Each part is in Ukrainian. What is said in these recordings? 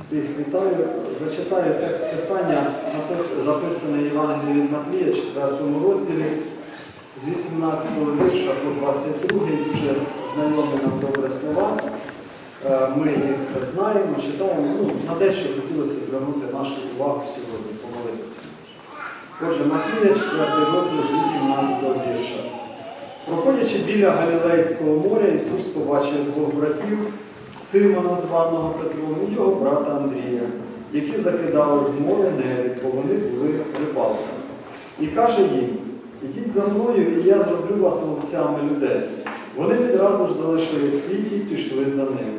Всіх вітаю. Зачитаю текст Писання, записаний Євангелії від Матвія, 4 розділі, з 18 вірша по 22, дуже знайомі нам добре слова. Е, Ми їх знаємо, читаємо. Ну, на дещо хотілося звернути нашу увагу сьогодні, помолитися. Отже, Матвія, 4 розділ з 18 вірша. Проходячи біля Галілейського моря, Ісус побачив двох братів, Симона, званого Петром, і його брата Андрія, які закидали в море невід, бо вони були рибалками. І каже їм: Ідіть за мною, і я зроблю вас ловцями людей. Вони відразу ж залишили сіті і пішли за ним.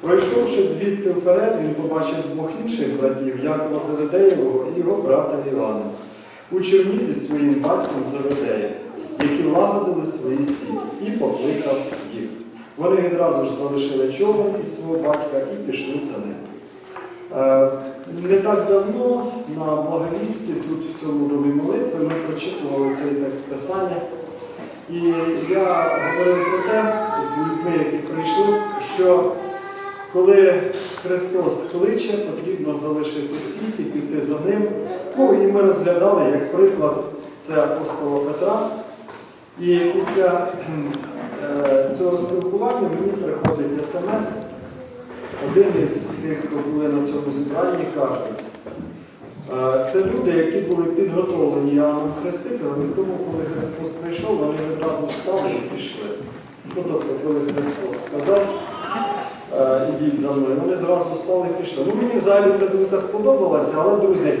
Пройшовши звідти вперед, він побачив двох інших братів, Якова Заведеєвого і його брата Івана, у човні зі своїм батьком Заведеєм, які лагодили свої сіті, і покликав їх. Вони відразу ж залишили човен і свого батька і пішли за ним. Е, Не так давно на благовісті, тут в цьому домі молитви, ми прочитували цей текст Писання. І я говорив про те з людьми, які прийшли, що коли Христос кличе, потрібно залишити сіті, піти за ним. Ну і ми розглядали як приклад це апостола Петра. І після цього спілкування мені приходить смс. Один із тих, хто були на цьому зібранні, каже, е, це люди, які були підготовлені Іоанном Хрестителем, і тому, коли Христос прийшов, вони відразу встали і пішли. Ну, тобто, коли Христос сказав, е, ідіть за мною, вони зразу встали і пішли. Ну, мені взагалі ця думка сподобалася, але, друзі,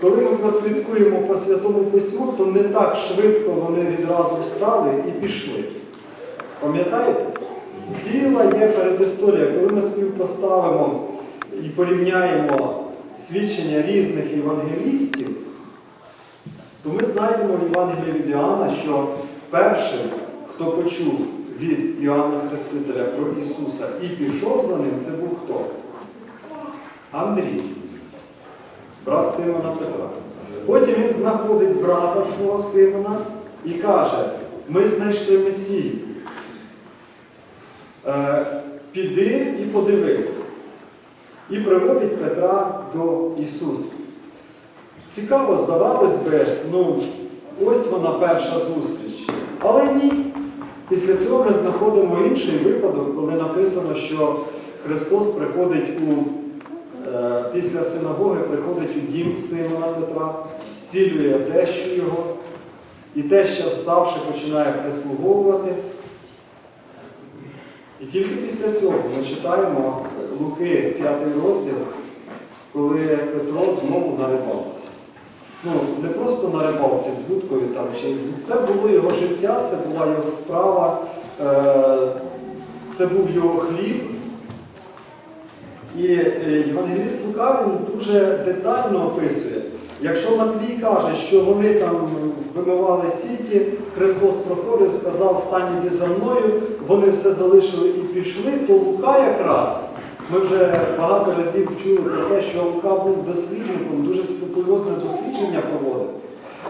коли ми прослідкуємо по Святому Письму, то не так швидко вони відразу встали і пішли. Пам'ятаєте? Ціла є передісторія, коли ми співпоставимо і порівняємо свідчення різних євангелістів, то ми знайдемо в Євангелії від Іоанна, що першим, хто почув від Іоанна Хрестителя про Ісуса і пішов за ним, це був хто? Андрій, брат Симона Петра. Потім він знаходить брата свого Симона і каже: ми знайшли Месію. Е, Піди і подивись. І приводить Петра до Ісуса. Цікаво, здавалось би, ну, ось вона перша зустріч. Але ні. Після цього ми знаходимо інший випадок, коли написано, що Христос приходить у, е, після синагоги приходить у дім Симона Петра, зцілює тещу його, і теща, вставши, починає прислуговувати. І тільки після цього ми читаємо Луки 5 розділ, коли Петро знову на рибалці. Ну, не просто на рибалці з вудкою там, це було його життя, це була його справа, е, це був його хліб. І е, Євангеліст Лука він дуже детально описує. Якщо Матвій каже, що вони там вимивали сіті, Христос проходив, сказав, стань іди за мною, вони все залишили і пішли, то Лука якраз, ми вже багато разів чули про те, що Лука був дослідником, дуже скрупульозне дослідження проводив,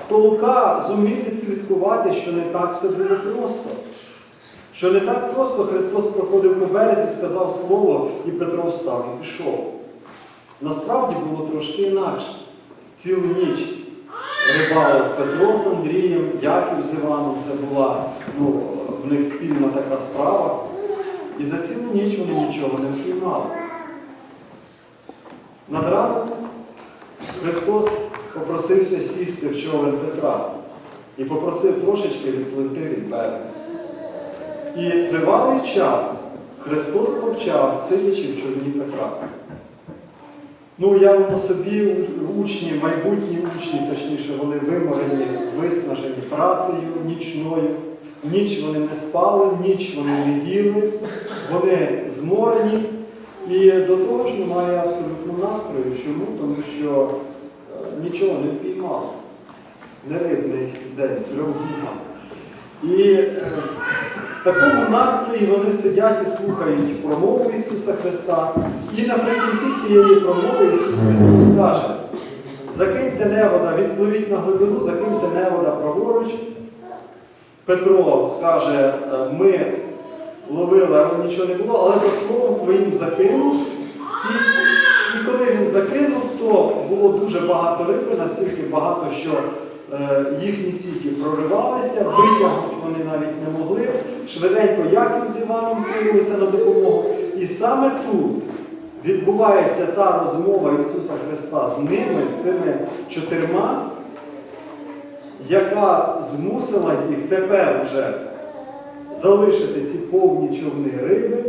то Лука зумів відслідкувати, що не так все було просто. Що не так просто Христос проходив по березі, сказав слово, і Петро встав і пішов. Насправді було трошки інакше. Цілу ніч рибалив Петро з Андрієм, Яків з Іваном, це була ну, в них спільна така справа. І за цілу ніч вони нічого не впіймали. Над ранок Христос попросився сісти в човен Петра і попросив трошечки відпливти від берега. І тривалий час Христос повчав, сидячи в човні Петра. Ну, уявимо собі, учні, майбутні учні, точніше, вони виморені, виснажені працею нічною. Ніч вони не спали, ніч вони не їли, вони зморені. І до того ж немає абсолютно настрою. Чому? Тому що е, нічого не впіймали. Не рибний день, трьох днів. І е, в такому настрої вони сидять і слухають промову Ісуса Христа. І наприкінці цієї промови Ісус Христос каже: закиньте невода, відпливіть на глибину, закиньте невода праворуч. Петро каже, «Е, ми ловили, але нічого не було, але за словом твоїм закинув, сів було дуже багато риби, настільки багато, що е, їхні сіті проривалися, витягнути вони навіть не могли. Швиденько Яків з Іваном кинулися на допомогу. І саме тут відбувається та розмова Ісуса Христа з ними, з цими чотирма, яка змусила їх тепер вже залишити ці повні човни риби,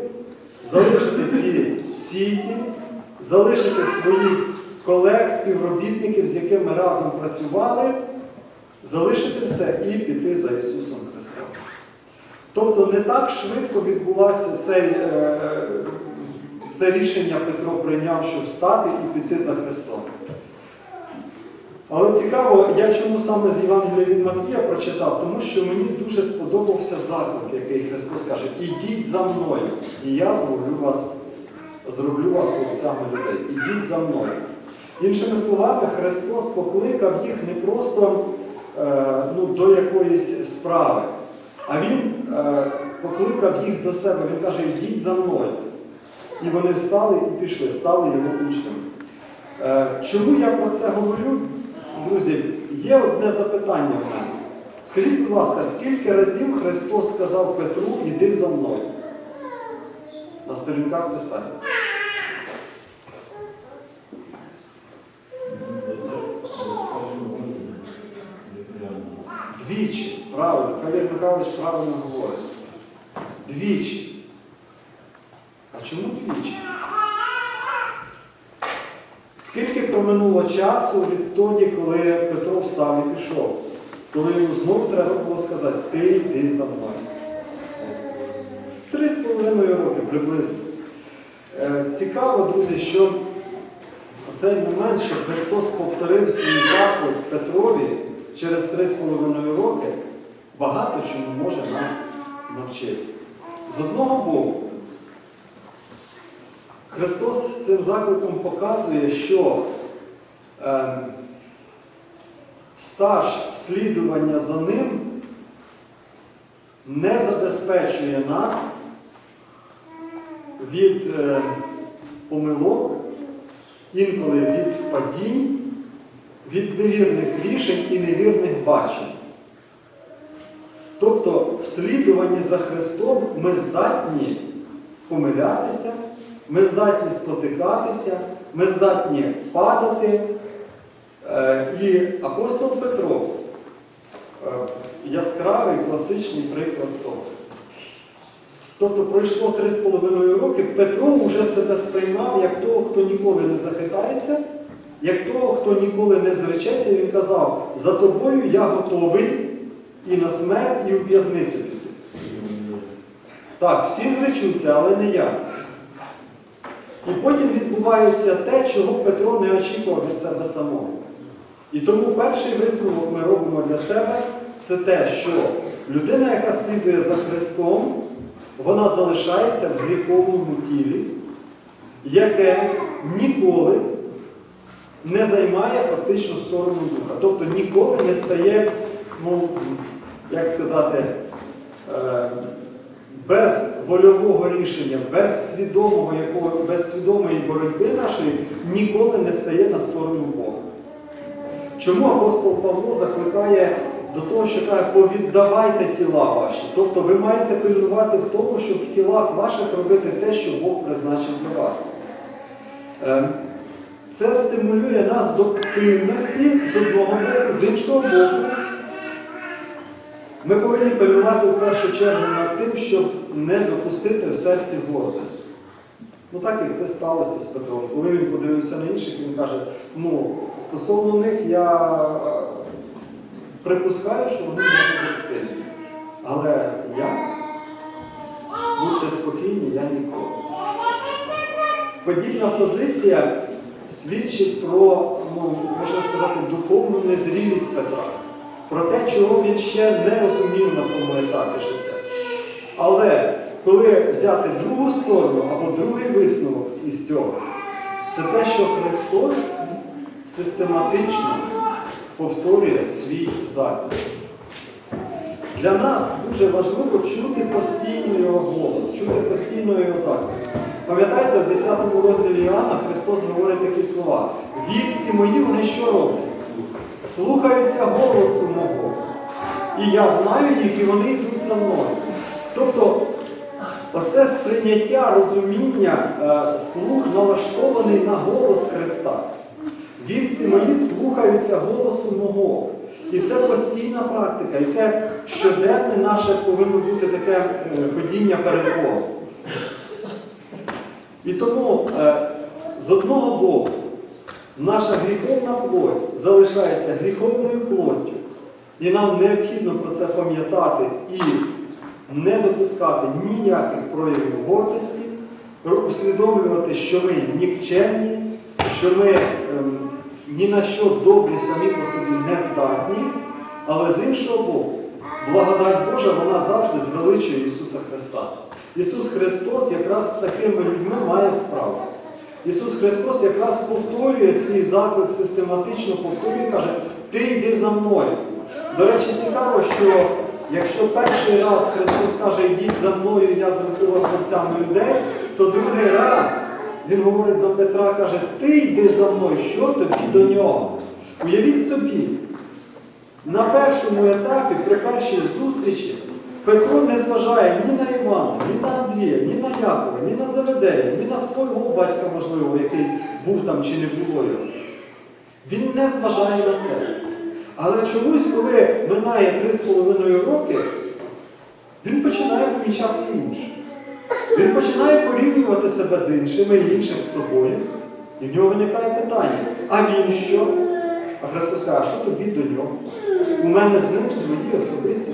залишити ці сіті, залишити своїх колег, співробітників, з якими разом працювали, залишити все і піти за Ісусом Христом. Тобто не так швидко відбулося цей, е, це рішення Петро прийняв, щоб встати і піти за Христом. Але цікаво, я чому саме з Євангелія від Матвія прочитав, тому що мені дуже сподобався заклик, який Христос каже, ідіть за мною, і я зроблю вас, зроблю вас ловцями людей. Ідіть за мною. Іншими словами, Христос покликав їх не просто е, ну, до якоїсь справи, а Він покликав їх до себе. Він каже, йдіть за мною. І вони встали і пішли, стали його учнями. Е, Чому я про це говорю? Друзі, є одне запитання в мене. Скажіть, будь ласка, скільки разів Христос сказав Петру, іди за мною? На сторінках Писання. Федір Михайлович правильно говорить. Двічі. А чому двічі? Скільки проминуло часу відтоді, коли Петро встав і пішов? Коли йому знову треба було сказати, ти йди за мною. Три з половиною роки приблизно. Е, Цікаво, друзі, що цей момент, що Христос повторив свій заклик Петрові через три з половиною роки, багато чому може нас навчити. З одного боку, Христос цим закликом показує, що е, стаж слідування за ним не забезпечує нас від е, помилок, інколи від падінь, від невірних рішень і невірних бачень. Тобто, в слідуванні за Христом ми здатні помилятися. Ми здатні спотикатися, ми здатні падати. Е, І апостол Петро е, яскравий класичний приклад того. Тобто пройшло три з половиною роки, Петро вже себе сприймав як того, хто ніколи не захитається, як того, хто ніколи не зречеться, і він казав, за тобою я готовий і на смерть, і у в'язницю піти. Так, всі зречуться, але не я. І потім відбувається те, чого Петро не очікував від себе самого. І тому перший висновок ми робимо для себе це те, що людина, яка слідує за Христом, вона залишається в гріховому тілі, яке ніколи не займає фактично сторону духа. Тобто ніколи не стає, ну, як сказати, е, без вольового рішення, без свідомого якого, без свідомої боротьби нашої ніколи не стає на сторону Бога. Чому апостол Павло закликає до того, що каже, повіддавайте тіла ваші. Тобто ви маєте пильнувати в тому, щоб в тілах ваших робити те, що Бог призначив для вас. Е, Це стимулює нас до пильності з одного боку, з іншого боку. Ми повинні пильнувати в першу чергу над тим, щоб не допустити в серці гордості. Ну так як це сталося з Петром. Коли він подивився на інших, він каже, ну, стосовно них я е, припускаю, що вони можуть запитися. Але я, будьте спокійні, я ніколи. Подібна позиція свідчить про, ну, можна сказати, духовну незрілість Петра, про те, чого він ще не розумів на тому етапі життя. Але коли взяти другу сторону або другий висновок із цього, це те, що Христос систематично повторює свій заклик. Для нас дуже важливо чути постійно його голос, чути постійно його заклик. Пам'ятаєте, в 10 розділі Іоанна Христос говорить такі слова. Вівці мої, вони що роблять? Слухаються голосу мого. І я знаю їх, і вони йдуть за мною. Тобто, оце сприйняття, розуміння, е, слух налаштований на голос Христа. Вівці мої слухаються голосу мого. І це постійна практика, і це щоденне наше повинно бути таке е, ходіння перед Богом. І тому е, з одного боку наша гріховна плоть залишається гріховною плоттю, і нам необхідно про це пам'ятати і не допускати ніяких проявів гордості, усвідомлювати, що ми нікчемні, що ми ем, ні на що добрі самі по собі не здатні, але з іншого боку, благодать Божа вона завжди звеличує Ісуса Христа. Ісус Христос якраз з такими людьми має справу. Ісус Христос якраз повторює свій заклик систематично, повторює і каже, ти йди за мною. До речі, цікаво, що якщо перший раз Христос каже, йдіть за мною, я зроблю вас творцями людей, то другий раз Він говорить до Петра, каже, ти йди за мною, що тобі до нього? Уявіть собі, на першому етапі, при першій зустрічі, Петро не зважає ні на Івана, ні на Андрія, ні на Якова, ні на Заведея, ні на свого батька, можливо, який був там чи не було його. Він не зважає на це. Але чомусь, коли минає три з половиною роки, він починає помічати інше. Він починає порівнювати себе з іншими, інших з собою. І в нього виникає питання: а він що? А Христос каже, що тобі до нього? У мене з ним свої особисті.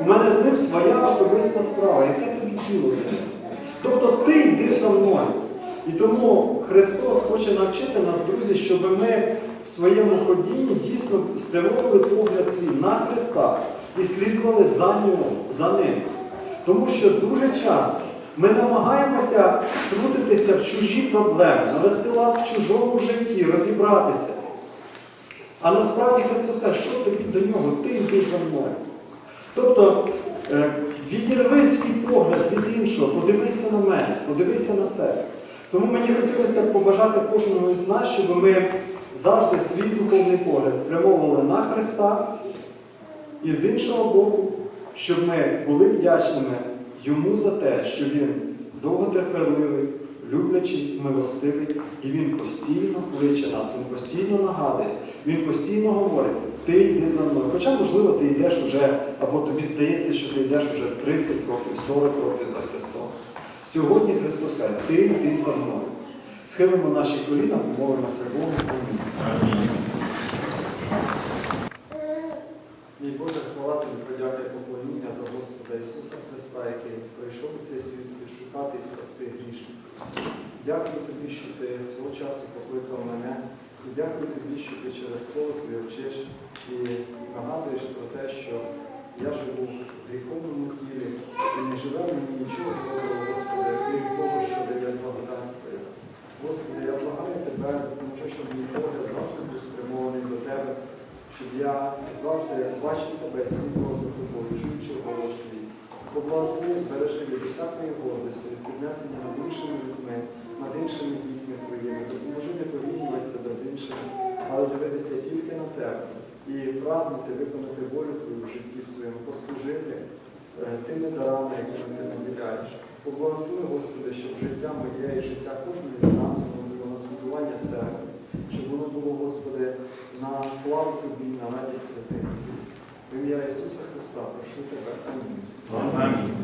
У мене з ним своя особиста справа. Яке тобі тіло до? Тобто ти йди за мною. І тому Христос хоче навчити нас, друзі, щоб ми в своєму ходінні дійсно спрямовували погляд свій на Христа і слідували за нього, за ним. Тому що дуже часто ми намагаємося втрутитися в чужі проблеми, навести лад в чужому житті, розібратися. А насправді Христос каже, що тобі до нього, ти йди за мною. Тобто е, відірви свій погляд від іншого, подивися на мене, подивися на себе. Тому мені хотілося б побажати кожному із нас, щоб ми завжди свій духовний погляд спрямовували на Христа і з іншого боку, щоб ми були вдячними Йому за те, що Він довготерпеливий, люблячий, милостивий, і Він постійно кличе нас, Він постійно нагадує, Він постійно говорить, ти йди за мною. Хоча, можливо, ти йдеш уже, або тобі здається, що ти йдеш уже 30 років, 40 років за Христом. Сьогодні Христос каже, ти йди за мною. Схилимо наші коліна, помолимося Богу. Амінь. Мій Боже, хвала тобі, подяка поклоніння за Господа Ісуса Христа, який прийшов у цей світ відшукати і спасти грішних. Дякую тобі, що ти свого часу покликав мене. І дякую тобі, що ти через слово Твоє вчиш і нагадуєш про те, що я живу в гріховному тілі і не живе мені нічого доброго, Господи, крім того, що дає благодать Твоя. Господи, я благаю Тебе, тому щоб мій погляд завжди був спрямований до Тебе, щоб я завжди бачив Тебе, і слідував за тобою, чуючи голос збережи від усякої гордості, піднесення над іншими людьми, над іншими дітьми твоїми. Допоможи не порівнювати себе з іншими, але дивитися тільки на тебе і прагнути виконати волю твою в житті своєму, послужити е, тими дарами, якими ти наділяєш. Поблагослови, Господи, щоб життя моє і життя кожного з нас воно було на збудування церкви, щоб воно було, Господи, на славу Тобі, на радість святих. В ім'я Ісуса Христа прошу тебе. Амінь. Amém.